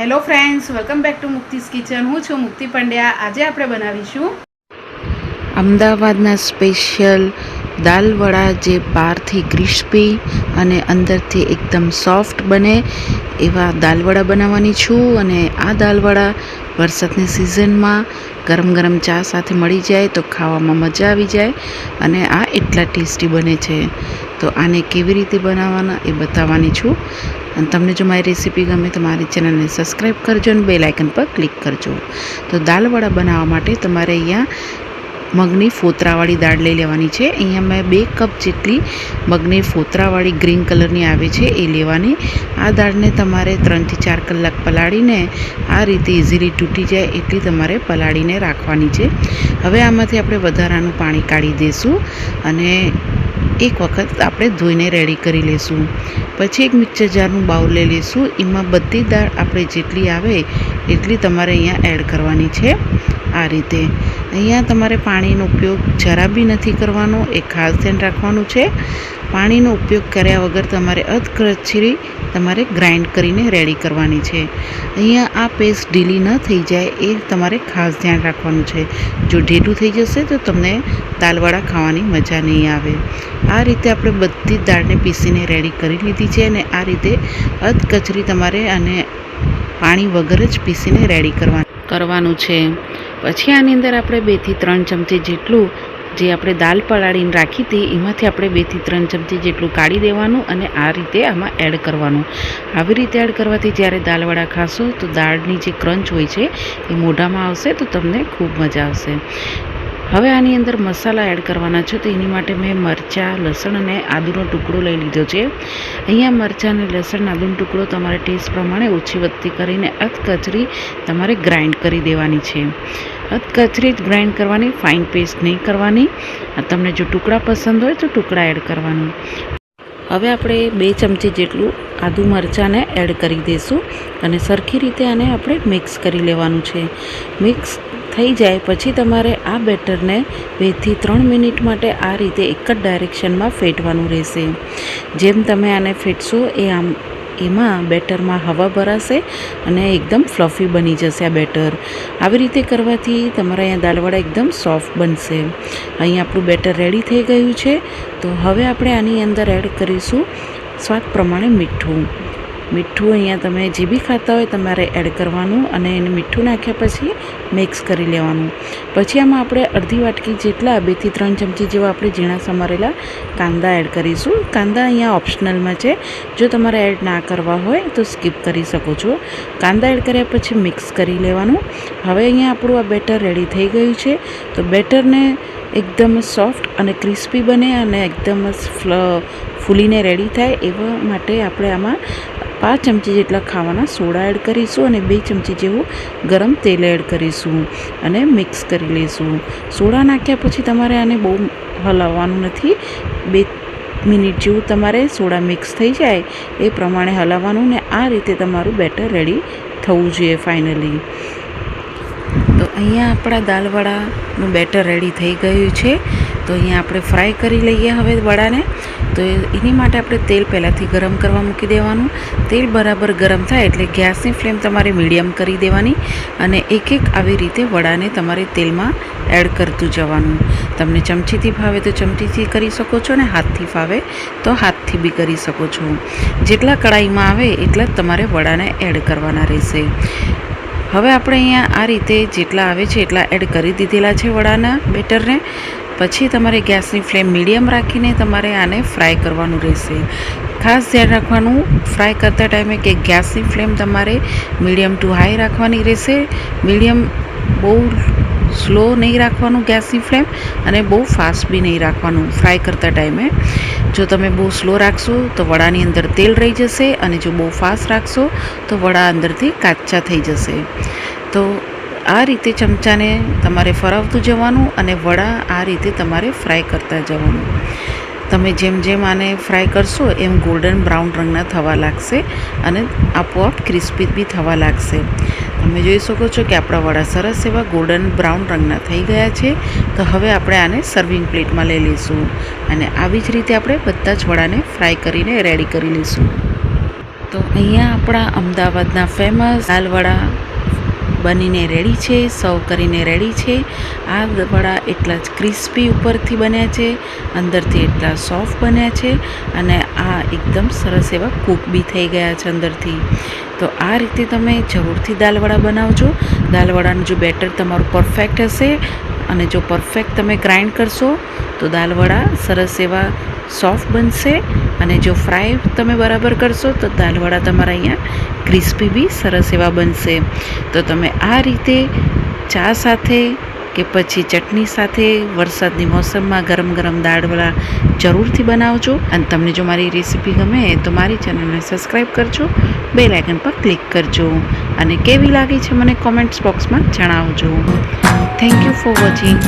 Hello friends welcome back to Mukti's kitchen હું છું મુક્તિ પંડ્યા. આજે આપણે બનાવીશું અમદાવાદના સ્પેશિયલ દાલવડા જે બહારથી ક્રિસ્પી અને અંદરથી એકદમ સોફ્ટ બને એવા દાલવડા બનાવવાની છું અને આ દાલવડા વરસાદની સિઝનમાં ગરમ ગરમ ચા સાથે મળી જાય તો ખાવામાં મજા આવી જાય અને આ એટલા ટેસ્ટી બને છે. તો આને કેવી રીતે બનાવવાના એ બતાવવાની છું. અને તમને જો મારી રેસીપી ગમે તો મારી ચેનલને સબસ્ક્રાઈબ કરજો અને બે લાઇકન પર ક્લિક કરજો. તો દાલવડા બનાવવા માટે તમારે અહીંયા મગની ફોતરાવાળી દાળ લઈ લેવાની છે. અહીંયા મેં બે કપ જેટલી મગની ફોતરાવાળી ગ્રીન કલરની આવે છે એ લેવાની. આ દાળને તમારે ત્રણથી ચાર કલાક પલાળીને આ રીતે ઇઝીલી તૂટી જાય એટલી તમારે પલાળીને રાખવાની છે. હવે આમાંથી આપણે વધારાનું પાણી કાઢી દઈશું અને એક વખત આપણે ધોઈને રેડી કરી લઈશું પછી એક મિક્સર જારનું બાઉલ લઈ લઈશું. એમાં બધી દાળ આપણે જેટલી આવે એટલી તમારે અહીંયા એડ કરવાની છે આ રીતે. અહીંયા તમારે પાણીનો ઉપયોગ જરા બી નથી કરવાનો, એ ખાસ ધ્યાન રાખવાનું છે. પાણીનો ઉપયોગ કર્યા વગર તમારે અધકચરી તમારે ગ્રાઇન્ડ કરીને રેડી કરવાની છે. અહીંયા આ પેસ્ટ ઢીલી ન થઈ જાય એ તમારે ખાસ ધ્યાન રાખવાનું છે. જો ઢીલું થઈ જશે તો તમને દાલવાળા ખાવાની મજા નહીં આવે. આ રીતે આપણે બધી દાળને પીસીને રેડી કરી લીધી છે અને આ રીતે અધકચરી તમારે અને પાણી વગર જ પીસીને રેડી કરવા કરવાનું છે. પછી આની અંદર આપણે બેથી ત્રણ ચમચી જેટલું જે આપણે દાલ પલાળીને રાખી હતી, એમાંથી આપણે બેથી ત્રણ ચમચી જેટલું કાઢી દેવાનું અને આ રીતે આમાં એડ કરવાનું. આવી રીતે એડ કરવાથી જ્યારે દાલવડા ખાશો, તો દાળની જે ક્રંચ હોય છે, એ મોઢામાં આવશે, તો તમને ખૂબ મજા આવશે. હવે આની અંદર મસાલા એડ કરવાના છે, તો એની માટે મેં મરચાં, લસણ અને આદુનો ટુકડો લઈ લીધો છે. અહીંયા મરચાં અને લસણ આદુનો ટુકડો તમારે ટેસ્ટ પ્રમાણે ઓછી વધતી કરીને અધકચરી તમારે ગ્રાઇન્ડ કરી દેવાની છે. અધકચરી જ ગ્રાઇન્ડ કરવાની ફાઇન પેસ્ટ નહીં કરવાની. તમને જો ટુકડા પસંદ હોય તો ટુકડા એડ કરવાનું. હવે આપણે બે ચમચી જેટલું આદુ મરચાંને એડ કરી દઈશું અને સરખી રીતે આને આપણે મિક્સ કરી લેવાનું છે. મિક્સ થઈ જાય પછી તમારે આ બેટરને બેથી ત્રણ મિનિટ માટે આ રીતે એક જ ડાયરેક્શનમાં ફેટવાનું રહેશે. જેમ તમે આને ફેટશો એ આમ એમાં બેટરમાં હવા ભરાશે અને એકદમ ફ્લફી બની જશે આ બેટર. આવી રીતે કરવાથી તમારા અહીંયા દાલવડા એકદમ સોફ્ટ બનશે. અહીં આપણું બેટર રેડી થઈ ગયું છે. તો હવે આપણે આની અંદર એડ કરીશું સ્વાદ પ્રમાણે મીઠું. મીઠું અહીંયા તમે જે બી ખાતા હોય તમારે એડ કરવાનું અને એને મીઠું નાખ્યા પછી મિક્સ કરી લેવાનું. પછી આમાં આપણે અડધી વાટકી જેટલા બેથી ત્રણ ચમચી જેવા આપણે ઝીણા સમારેલા કાંદા એડ કરીશું. કાંદા અહીંયા ઓપ્શનલમાં છે. જો તમારે એડ ના કરવા હોય તો સ્કીપ કરી શકો છો. કાંદા એડ કર્યા પછી મિક્સ કરી લેવાનું. હવે અહીંયા આપણું આ બેટર રેડી થઈ ગયું છે. તો બેટરને એકદમ સોફ્ટ અને ક્રિસ્પી બને અને એકદમ ફ્લ, ફૂલીને રેડી થાય એવા માટે આપણે આમાં પાંચ ચમચી જેટલા ખાવાના સોડા એડ કરીશું અને બે ચમચી જેવું ગરમ તેલ એડ કરીશું અને મિક્સ કરી લઈશું. સોડા નાખ્યા પછી તમારે આને બહુ હલાવવાનું નથી. બે મિનિટ જેવું તમારે સોડા મિક્સ થઈ જાય એ પ્રમાણે હલાવવાનું ને આ રીતે તમારું બેટર રેડી થવું જોઈએ ફાઇનલી. તો અહીંયા આપણા દાલવડાનું બેટર રેડી થઈ ગયું છે. તો અહીંયા આપણે ફ્રાય કરી લઈએ હવે વડાને. તો એની માટે આપણે તેલ પહેલાંથી ગરમ કરવા મૂકી દેવાનું. તેલ બરાબર ગરમ થાય એટલે ગેસની ફ્લેમ તમારે મીડિયમ કરી દેવાની અને એક એક આવી રીતે વડાને તમારે તેલમાં એડ કરતું જવાનું. તમને ચમચીથી ફાવે તો ચમચીથી કરી શકો છો ને હાથથી ફાવે તો હાથથી બી કરી શકો છો. જેટલા કડાઈમાં આવે એટલા જ તમારે વડાને એડ કરવાના રહેશે. હવે આપણે અહીંયા આ રીતે જેટલા આવે છે એટલા એડ કરી દીધેલા છે વડાના બેટરને. પછી તમારે ગેસની ફ્લેમ મીડિયમ રાખીને તમારે આને ફ્રાય કરવાનું રહેશે. ખાસ ધ્યાન રાખવાનું, ફ્રાય કરતા ટાઈમે કે ગેસની ફ્લેમ તમારે મીડિયમ ટુ હાઈ રાખવાની રહેશે. મીડિયમ બહુ સ્લો નહીં રાખવાનું ગેસની ફ્લેમ અને બહુ ફાસ્ટ બી નહીં રાખવાનું ફ્રાય કરતા ટાઈમે. જો તમે બહુ સ્લો રાખશો તો વડાની અંદર તેલ રહી જશે અને જો બહુ ફાસ્ટ રાખશો તો વડા અંદરથી કાચા થઈ જશે. તો આ રીતે ચમચાને તમારે ફરાવતું જવાનું અને વડા આ રીતે તમારે ફ્રાય કરતા જવાનું. તમે જેમ જેમ આને ફ્રાય કરશો એમ ગોલ્ડન બ્રાઉન રંગના થવા લાગશે અને આપોઆપ ક્રિસ્પી બી થવા લાગશે. તમે જોઈ શકો છો કે આપણા વડા સરસ એવા ગોલ્ડન બ્રાઉન રંગના થઈ ગયા છે. તો હવે આપણે આને સર્વિંગ પ્લેટમાં લઈ લઈશું અને આવી જ રીતે આપણે બધા જ વડાને ફ્રાય કરીને રેડી કરી લઈશું. તો અહીંયા આપણા અમદાવાદના ફેમસ દાલવડા બનીને રેડી છે, સર્વ કરીને રેડી છે. આ વડા એટલા જ ક્રિસ્પી ઉપરથી બન્યા છે, અંદરથી એટલા સોફ્ટ બન્યા છે અને આ એકદમ સરસ એવા કૂક બી થઈ ગયા છે અંદરથી. તો આ રીતે તમે જરૂરથી દાલવડા બનાવજો. દાલવડાનું જો બેટર તમારું પરફેક્ટ હશે અને જો પરફેક્ટ તમે ગ્રાઇન્ડ કરશો, તો દાલવડા સરસ એવા સોફ્ટ બનશે અને જો ફ્રાય તમે બરાબર કરશો, તો દાલવડા તમારા અહીંયા ક્રિસ્પી બી સરસ એવા બનશે. તો તમે આ રીતે ચા સાથે કે પછી ચટણી સાથે વરસાદની મોસમમાં ગરમ ગરમ દાળવડા જરૂરથી બનાવજો. અને તમને જો મારી રેસીપી ગમે, તો મારી ચેનલને સબસ્ક્રાઈબ કરજો. બેલ આઇકન પર ક્લિક કરજો. અને કેવી લાગી છે મને કોમેન્ટ્સ બોક્સમાં જણાવજો. Thank you for watching